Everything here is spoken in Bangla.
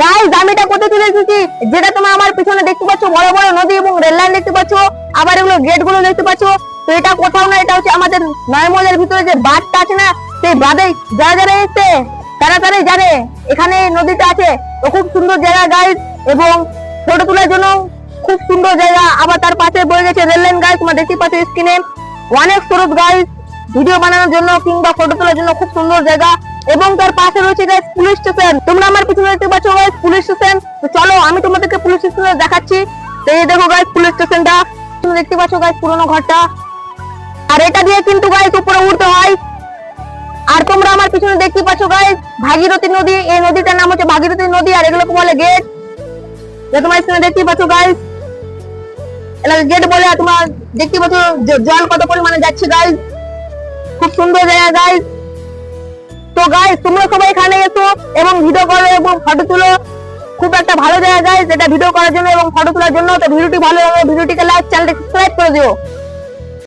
গাইস আমি এটা কোথায় চলে এসেছি? যেটা তোমরা আমার পিছনে দেখতে পাচ্ছ, বড় বড় নদী এবং রেল লাইন দেখতে পাচ্ছ, আবার এগুলো গেটগুলো দেখতে পাচ্ছ। তো এটা কোথাও না, এটা হচ্ছে আমাদের নয়মলের ভিতরে যে বাঁধটা আছে না, সেই বাঁধে যারা যারা এসছে, তারা তারাই জানে, এখানে নদীটা আছে। তো খুব সুন্দর জায়গা গাইস, এবং ফটো তোলার জন্য খুব সুন্দর জায়গা। আবার তার পাশে বয়ে গেছে রেল লাইন, গাইস, তোমরা দেখতে পাচ্ছ স্ক্রিনে অনেক স্রোত, গাইস। ভিডিও বানানোর জন্য কিংবা ফটো তোলার জন্য খুব সুন্দর জায়গা এবং তার পাশে রয়েছে গাইস পুলিশ স্টেশন তোমরা আমার পিছনে দেখতে পাচ্ছ গাইস পুলিশ স্টেশন তো চলো, আমি তোমাদেরকে পুলিশ স্টেশনে দেখাচ্ছি। তো এই দেখো গাইস পুলিশ স্টেশনটা তুমি দেখতে পাচ্ছ গাইস পুরোনো ঘরটা। আর এটা দিয়ে কিন্তু গাইস উপরে উঠতে হয়। আর তোমরা আমার পিছনে দেখতে পাচ্ছ গাইস ভাগীরথী নদী। এই নদীটার নাম হচ্ছে ভাগীরথী নদী আর এগুলোকে বলে গেট তোমার স্ক্রিনে দেখতে পাচ্ছ গাইস এলাকা গেট বলে তোমরা দেখতে পাচ্ছ জল কত পরিমাণে যাচ্ছে গাইস সুন্দর জায়গা গাইস তো গাইস তোমরা সবাই এখানে এসো এবং ভিডিও করো এবং ফটো তুলো। খুব একটা ভালো জায়গা গাইস এটা ভিডিও করার জন্য এবং ফটো তোলার জন্য। তো ভিডিওটি ভালো লাগে ভিডিওটিকে লাইক চ্যানেলটি সাবস্ক্রাইব করে দিও।